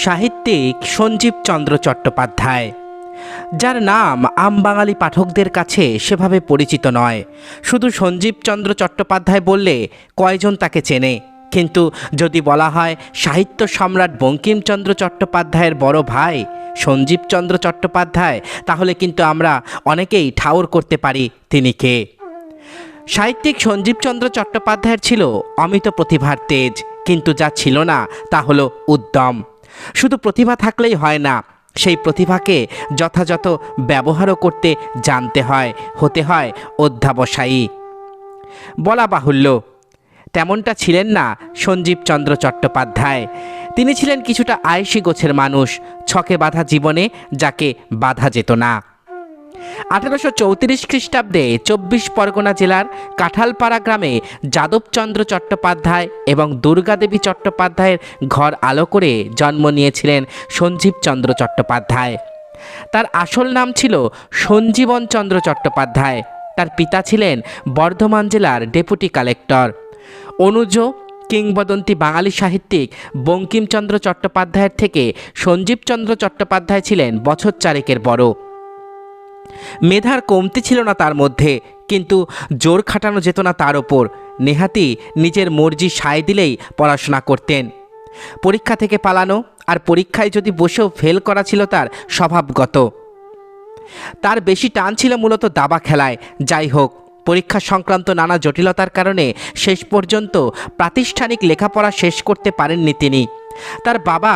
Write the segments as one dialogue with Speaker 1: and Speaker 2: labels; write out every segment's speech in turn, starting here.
Speaker 1: সাহিত্যিক সঞ্জীব চন্দ্র চট্টোপাধ্যায়, যার নাম আম বাঙালি পাঠকদের কাছে সেভাবে পরিচিত নয়। শুধু সঞ্জীব চন্দ্র চট্টোপাধ্যায় বললে কয়জন তাকে চেনে? কিন্তু যদি বলা হয় সাহিত্য সম্রাট বঙ্কিমচন্দ্র চট্টোপাধ্যায়ের বড় ভাই সঞ্জীব চন্দ্র চট্টোপাধ্যায়, তাহলে কিন্তু আমরা অনেকেই ঠাউর করতে পারি তিনি কে। সাহিত্যিক সঞ্জীবচন্দ্র চট্টোপাধ্যায়ের ছিল অমিত প্রতিভার তেজ, কিন্তু যা ছিল না তা হলো উদ্যম। শুধু প্রতিভা থাকলেই হয় না, সেই প্রতিভাকে যথাযথ ব্যবহারও করতে জানতে হয়, হতে হয় অধ্যাবসায়ী। বলা বাহুল্য, তেমনটা ছিলেন না সঞ্জীব চন্দ্র চট্টোপাধ্যায়। তিনি ছিলেন কিছুটা আয়সী গোছের মানুষ, ছকে বাধা জীবনে যাকে বাধা যেত না। আঠারোশো চৌত্রিশ খ্রিস্টাব্দে চব্বিশ পরগনা জেলার কাঁঠালপাড়া গ্রামে যাদবচন্দ্র চট্টোপাধ্যায় এবং দুর্গাদেবী চট্টোপাধ্যায়ের ঘর আলো করে জন্ম নিয়েছিলেন সঞ্জীবচন্দ্র চট্টোপাধ্যায়। তার আসল নাম ছিল সঞ্জীবন চন্দ্র চট্টোপাধ্যায়। তার পিতা ছিলেন বর্ধমান জেলার ডেপুটি কালেক্টর। অনুজ কিংবদন্তি বাঙালি সাহিত্যিক বঙ্কিমচন্দ্র চট্টোপাধ্যায়ের থেকে সঞ্জীবচন্দ্র চট্টোপাধ্যায় ছিলেন বছর চারেকের বড়। মেধার কমতি ছিল না তার মধ্যে, কিন্তু জোর খাটানো যেত না তার ওপর। নেহাতি নিজের মর্জি সায় দিলেই পড়াশোনা করতেন। পরীক্ষা থেকে পালানো আর পরীক্ষায় যদি বসেও ফেল করা ছিল তার স্বভাবগত। তার বেশি টান ছিল মূলত দাবা খেলায়। যাই হোক, পরীক্ষা সংক্রান্ত নানা জটিলতার কারণে শেষ পর্যন্ত প্রাতিষ্ঠানিক লেখাপড়া শেষ করতে পারেননি তিনি। তার বাবা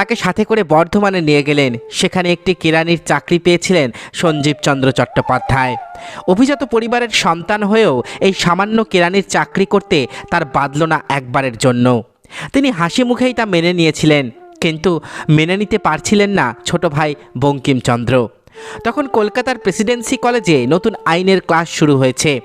Speaker 1: তাকে সাথে করে বর্ধমানে নিয়ে গেলেন। সেখানে একটি কেরানির চাকরি পেয়েছিলেন সঞ্জীব চন্দ্র চট্টোপাধ্যায়। অভিজাত পরিবারের সন্তান হয়েও এই সামান্য কেরানির চাকরি করতে তার বাদল না একবারের জন্য। তিনি হাসি মুখেই তা মেনে নিয়েছিলেন। কিন্তু মেনে নিতে পারছিলেন না ছোট ভাই বঙ্কিমচন্দ্র। তখন কলকাতার প্রেসিডেন্সি কলেজে নতুন আইনের ক্লাস শুরু হয়েছে।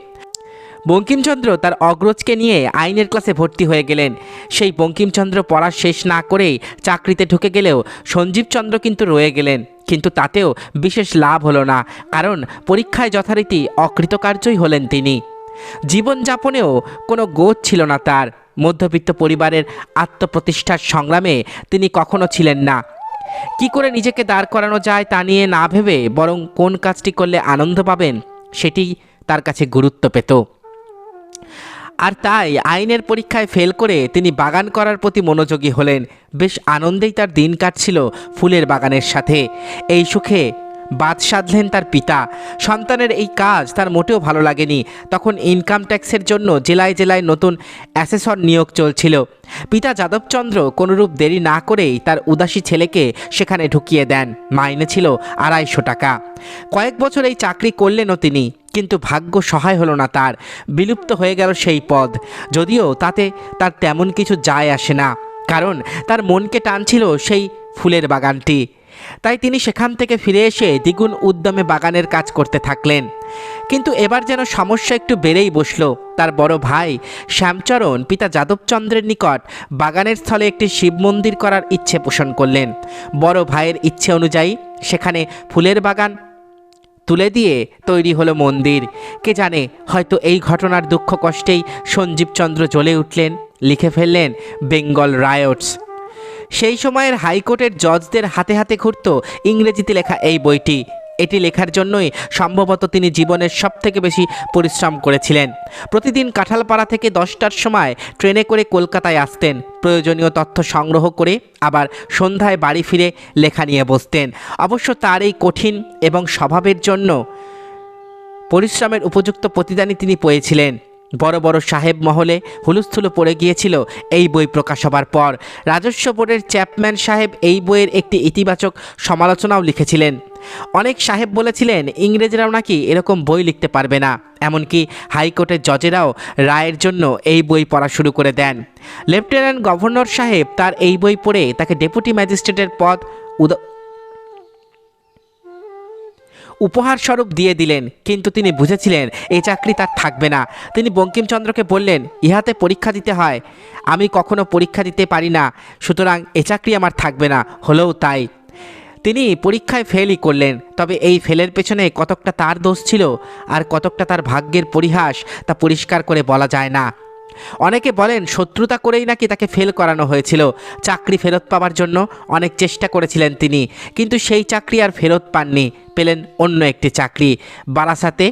Speaker 1: বঙ্কিমচন্দ্র তার অগ্রজকে নিয়ে আইনের ক্লাসে ভর্তি হয়ে গেলেন। সেই বঙ্কিমচন্দ্র পড়া শেষ না করেই চাকরিতে ঢুকে গেলেও সঞ্জীবচন্দ্র কিন্তু রয়ে গেলেন। কিন্তু তাতেও বিশেষ লাভ হলো না, কারণ পরীক্ষায় যথারীতি অকৃতকার্যই হলেন তিনি। জীবনযাপনেও কোনো গোচ ছিল না তার। মধ্যবিত্ত পরিবারের আত্মপ্রতিষ্ঠার সংগ্রামে তিনি কখনো ছিলেন না। কি করে নিজেকে দাঁড় করানো যায় তা নিয়ে না ভেবে বরং কোন কাজটি করলে আনন্দ পাবেন, সেটি তার কাছে গুরুত্ব পেত। আর তাই আইনের পরীক্ষায় ফেল করে তিনি বাগান করার প্রতি মনোযোগী হলেন। বেশ আনন্দেই তার দিন কাটছিল ফুলের বাগানের সাথে। এই সুখে বাদ সাধলেন তার পিতা। সন্তানের এই কাজ তার মোটেও ভালো লাগেনি। তখন ইনকাম ট্যাক্সের জন্য জেলায় জেলায় নতুন অ্যাসেসর নিয়োগ চলছিল। পিতা যাদবচন্দ্র কোনোরূপ দেরি না করেই তার উদাসী ছেলেকে সেখানে ঢুকিয়ে দেন। মাইনে ছিল আড়াইশো টাকা। কয়েক বছর এই চাকরি করলেনও তিনি। কিন্তু ভাগ্য সহায় হলো না তার। বিলুপ্ত হয়ে গেল সেই পদ যদিও তাতে তার তেমন কিছু যায় আসে না, কারণ তার মনকে টানছিল সেই ফুলের বাগানটি। তাই তিনি সেখান থেকে ফিরে এসে দ্বিগুণ উদ্যমে বাগানের কাজ করতে থাকলেন। কিন্তু এবার যেন সমস্যা একটু বেড়েই বসল। তার বড় ভাই শ্যামচরণ পিতা যাদবচন্দ্রের নিকট বাগানের স্থলে একটি শিব মন্দির করার ইচ্ছে পোষণ করলেন। বড় ভাইয়ের ইচ্ছে অনুযায়ী সেখানে ফুলের বাগান তুলে দিয়ে তৈরি হলো মন্দির। কে জানে হয়তো এই ঘটনার দুঃখ কষ্টেই সঞ্জীবচন্দ্র জ্বলে উঠলেন, লিখে ফেললেন বেঙ্গল রায়টস। সেই সময়ের হাইকোর্টের জজদের হাতে হাতে ঘুরত ইংরেজিতে লেখা এই বইটি। এটি লেখার জন্যই সম্ভবত তিনি জীবনের সবথেকে বেশি পরিশ্রম করেছিলেন। প্রতিদিন কাঁঠালপাড়া থেকে দশটার সময় ট্রেনে করে কলকাতায় আসতেন। প্রয়োজনীয় তথ্য সংগ্রহ করে আবার সন্ধ্যায় বাড়ি ফিরে লেখা নিয়ে বসতেন। অবশ্য তার এই কঠিন এবং স্বভাবের জন্য পরিশ্রমের উপযুক্ত প্রতিদানই তিনি পেয়েছিলেন। বড় বড় সাহেব মহলে হুলুস্থুলো পড়ে গিয়েছিল এই বই প্রকাশ হবার পর। রাজস্ব বোর্ডের চ্যাপম্যান সাহেব এই বইয়ের একটি ইতিবাচক সমালোচনাও লিখেছিলেন। অনেক সাহেব বলেছিলেন, ইংরেজরাও নাকি এরকম বই লিখতে পারবে না। এমনকি হাইকোর্টের জজেরাও রায়ের জন্য এই বই পড়া শুরু করে দেন। লেফটেন্যান্ট গভর্নর সাহেব তার এই বই পড়ে তাকে ডেপুটি ম্যাজিস্ট্রেটের পদ উদ উপহার স্বরূপ দিয়ে দিলেন, কিন্তু তিনি বুঝেছিলেন এই চাকরি তার থাকবে না। তিনি বঙ্কিমচন্দ্রকে বললেন, ইহাতে পরীক্ষা দিতে হয়। আমি কখনো পরীক্ষা দিতে পারি না, সুতরাং এ চাকরি আমার থাকবে না। হলেও তাই তিনি পরীক্ষায় ফেলই করলেন, তবে এই ফেলের পেছনে কতকটা তার দোষ ছিল আর কতকটা তার ভাগ্যের পরিহাস তা পরিষ্কার করে বলা যায় না। অনেকে বলেন শত্রুতা করেই নাকি তাকে ফেল করানো হয়েছিল, চাকরি ফেরত পাওয়ার জন্য অনেক চেষ্টা করেছিলেন তিনি, কিন্তু সেই চাকরি আর ফেরত পাননি, পেলেন অন্য একটি চাকরি। বারাসাতে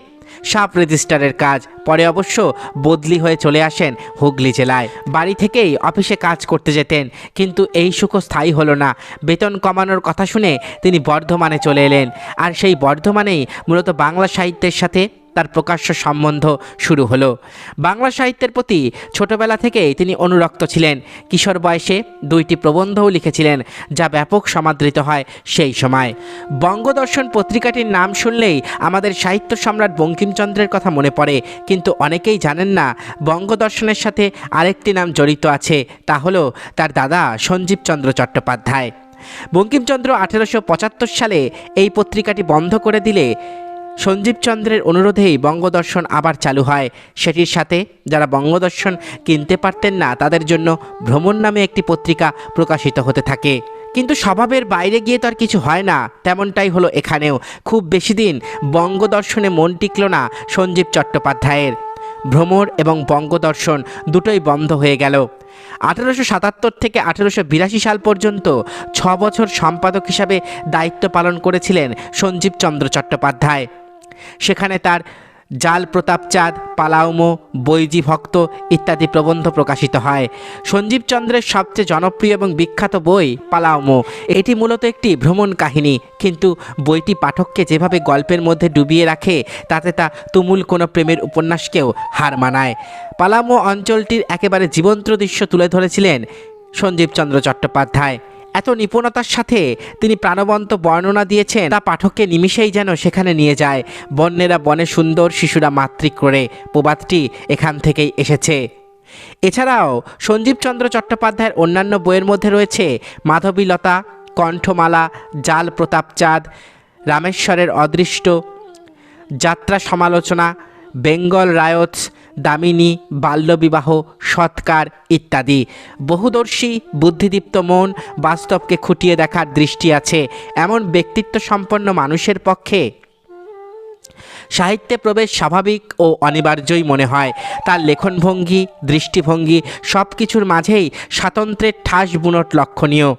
Speaker 1: সাব রেজিস্টারের কাজ। পরে অবশ্য বদলি হয়ে চলে আসেন হুগলি জেলায়। বাড়ি থেকেই অফিসে কাজ করতে যেতেন, কিন্তু এই সুখ স্থায়ী হলো না। বেতন কমানোর কথা শুনে তিনি বর্ধমানে চলে এলেন। আর সেই বর্ধমানেই মূলত বাংলা সাহিত্যের সাথে তার প্রকাশ্য সম্বন্ধ শুরু হলো। বাংলা সাহিত্যের প্রতি ছোটবেলা থেকেই তিনি অনুরক্ত ছিলেন। কিশোর বয়সে দুইটি প্রবন্ধও লিখেছিলেন, যা ব্যাপক সমাদৃত হয় সেই সময়। বঙ্গদর্শন পত্রিকাটির নাম শুনলেই আমাদের সাহিত্য সম্রাট বঙ্কিমচন্দ্রের কথা মনে পড়ে, কিন্তু অনেকেই জানেন না বঙ্গদর্শনের সাথে আরেকটি নাম জড়িত আছে, তা হলো তার দাদা সঞ্জীবচন্দ্র চট্টোপাধ্যায়। বঙ্কিমচন্দ্র আঠেরোশো পঁচাত্তর সালে এই পত্রিকাটি বন্ধ করে দিলে সঞ্জীবচন্দ্রের অনুরোধেই বঙ্গদর্শন আবার চালু হয়। সেটির সাথে যারা বঙ্গদর্শন কিনতে পারতেন না, তাদের জন্য ভ্রমণ নামে একটি পত্রিকা প্রকাশিত হতে থাকে। কিন্তু স্বভাবের বাইরে গিয়ে তো আর কিছু হয় না, তেমনটাই হলো এখানেও। খুব বেশি দিন বঙ্গদর্শনে মন টিকল না সঞ্জীব চট্টোপাধ্যায়ের। ভ্রমর এবং বঙ্গদর্শন দুটোই বন্ধ হয়ে গেল। আঠেরোশো সাতাত্তর থেকে আঠেরোশো বিরাশি সাল পর্যন্ত ছ বছর সম্পাদক হিসাবে দায়িত্ব পালন করেছিলেন সঞ্জীব চন্দ্র চট্টোপাধ্যায়। সেখানে তার জাল প্রতাপচাঁদ পালাউমো বৈজি ভক্ত ইত্যাদি প্রবন্ধ প্রকাশিত হয়। সঞ্জীব চন্দ্রের সবচেয়ে জনপ্রিয় এবং বিখ্যাত বই পালাউমো এটি মূলত একটি ভ্রমণ কাহিনী, কিন্তু বইটি পাঠককে যেভাবে গল্পের মধ্যে ডুবিয়ে রাখে, তাতে তা তুমুল কোনো প্রেমের উপন্যাসকেও হার মানায়। পালামো অঞ্চলটির একেবারে জীবন্ত দৃশ্য তুলে ধরেছিলেন সঞ্জীবচন্দ্র চট্টোপাধ্যায়। এত নিপুণতার সাথে তিনি প্রাণবন্ত বর্ণনা দিয়েছেন, তা পাঠককে নিমিষেই যেন সেখানে নিয়ে যায়। বন্যেরা বনে সুন্দর শিশুরা মাতৃক করে প্রবাদটি এখান থেকেই এসেছে। এছাড়াও সঞ্জীবচন্দ্র চট্টোপাধ্যায়ের অন্যান্য বইয়ের মধ্যে রয়েছে মাধবীলতা, কণ্ঠমালা, জাল প্রতাপচাঁদ, রামেশ্বরের অদৃষ্ট, যাত্রা সমালোচনা বেঙ্গল রায়টস দামিনী, বাল্যবিবাহ, সৎকার ইত্যাদি। বহুদর্শী, বুদ্ধিদীপ্ত মন বাস্তবকে খুঁটিয়ে দেখার দৃষ্টি আছে। এমন ব্যক্তিত্ব সম্পন্ন মানুষের পক্ষে সাহিত্যে প্রবেশ স্বাভাবিক ও অনিবার্যই মনে হয়। তার লেখনভঙ্গি, দৃষ্টিভঙ্গি সব কিছুর মাঝেই স্বাতন্ত্র্যের ঠাস বুনট লক্ষণীয়।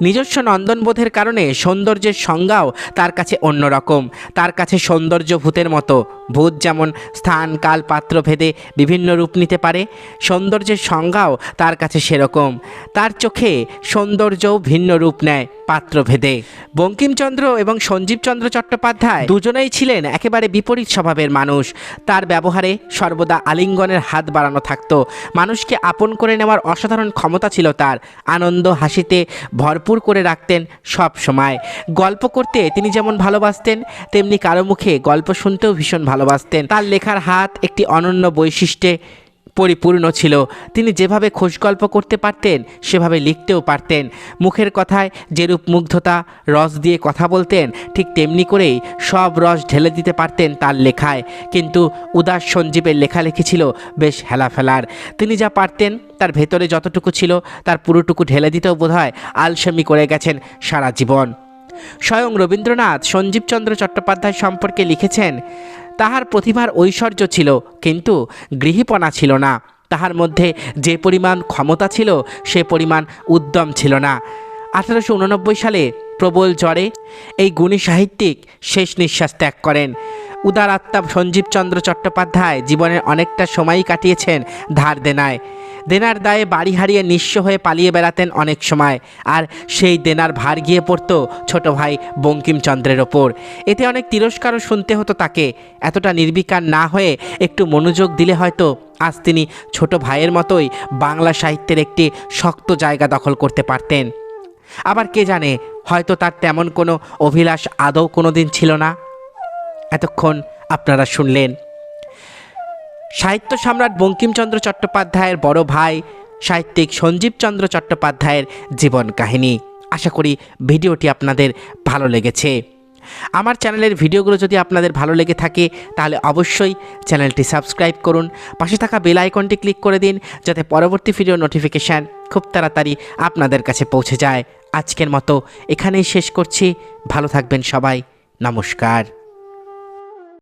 Speaker 1: নিজস্ব নন্দনবোধের কারণে সৌন্দর্যের সংজ্ঞাও তার কাছে অন্যরকম। তার কাছে সৌন্দর্য ভূতের মতো। ভূত যেমন স্থান, কাল, পাত্র, ভেদে বিভিন্ন রূপ নিতে পারে, সৌন্দর্যের সংজ্ঞাও তার কাছে সেরকম। তার চোখে সৌন্দর্যও ভিন্ন রূপ নেয় পাত্রভেদে বঙ্কিমচন্দ্র এবং সঞ্জীবচন্দ্র চট্টোপাধ্যায় দুজনেই ছিলেন একেবারে বিপরীত স্বভাবের মানুষ। তার ব্যবহারে সর্বদা আলিঙ্গনের হাত বাড়ানো থাকতো। মানুষকে আপন করে নেওয়ার অসাধারণ ক্ষমতা ছিল তার। আনন্দ, হাসিতে ভরপুর করে রাখতেন সব সময় গল্প করতে তিনি যেমন ভালোবাসতেন, তেমনি কারও মুখে গল্প শুনতেও ভীষণ ভালোবাসতেন। তার লেখার হাত একটি অনন্য বৈশিষ্ট্যে পরিপূর্ণ ছিল। তিনি যেভাবে খোশ গল্প করতে পারতেন, সেভাবে লিখতেও পারতেন। মুখের কথায় যেরূপ মুগ্ধতা, রস দিয়ে কথা বলতেন, ঠিক তেমনি করেই সব রস ঢেলে দিতে পারতেন তার লেখায়। কিন্তু উদাস সঞ্জীবের লেখালেখি ছিল বেশ হেলাফেলার। তিনি যা পারতেন, তার ভেতরে যতটুকু ছিল, তার পুরোটুকু ঢেলে দিতেও বোধহয় আলসেমি করে গেছেন সারা জীবন। স্বয়ং রবীন্দ্রনাথ সঞ্জীবচন্দ্র চট্টোপাধ্যায় সম্পর্কে লিখেছেন তাহার প্রতিভার ঐশ্বর্য ছিল, কিন্তু গৃহীপনা ছিল না। তাহার মধ্যে যে পরিমাণ ক্ষমতা ছিল, সে পরিমাণ উদ্যম ছিল না। আঠারোশো উননব্বই সালে প্রবল জ্বরে এই গুণী সাহিত্যিক শেষ নিঃশ্বাস ত্যাগ করেন। উদার আত্মা সঞ্জীবচন্দ্র চট্টোপাধ্যায় জীবনের অনেকটা সময়ই কাটিয়েছেন ধার দেনায়। দেনার দায়ে বাড়ি হারিয়ে নিঃস্ব হয়ে পালিয়ে বেড়াতেন অনেক সময়। আর সেই দেনার ভার গিয়ে পড়তো ছোট ভাই বঙ্কিমচন্দ্রের ওপর। এতে অনেক তিরস্কারও শুনতে হতো তাকে। এতটা নির্বিকার না হয়ে একটু মনোযোগ দিলে হয়তো আজ তিনি ছোট ভাইয়ের মতোই বাংলা সাহিত্যের একটি শক্ত জায়গা দখল করতে পারতেন। আবার কে জানে, হয়তো তার তেমন কোনো অভিলাষ আদৌ কোনো দিন ছিল না। এতক্ষণ আপনারা শুনলেন। সাহিত্য সম্রাট বঙ্কিমচন্দ্র চট্টোপাধ্যায়ের বড় ভাই, সাহিত্যিক সঞ্জীবচন্দ্র চট্টোপাধ্যায়ের জীবন কাহিনী। আশা করি ভিডিওটি আপনাদের ভালো লেগেছে। আমার চ্যানেলের ভিডিওগুলো যদি আপনাদের ভালো লেগে থাকে, তাহলে অবশ্যই চ্যানেলটি সাবস্ক্রাইব করুন। পাশে থাকা বেল আইকনটি ক্লিক করে দিন, যাতে পরবর্তী ভিডিও নোটিফিকেশান খুব তাড়াতাড়ি আপনাদের কাছে পৌঁছে যায়। আজকের মতো এখানেই শেষ করছি। ভালো থাকবেন সবাই। নমস্কার।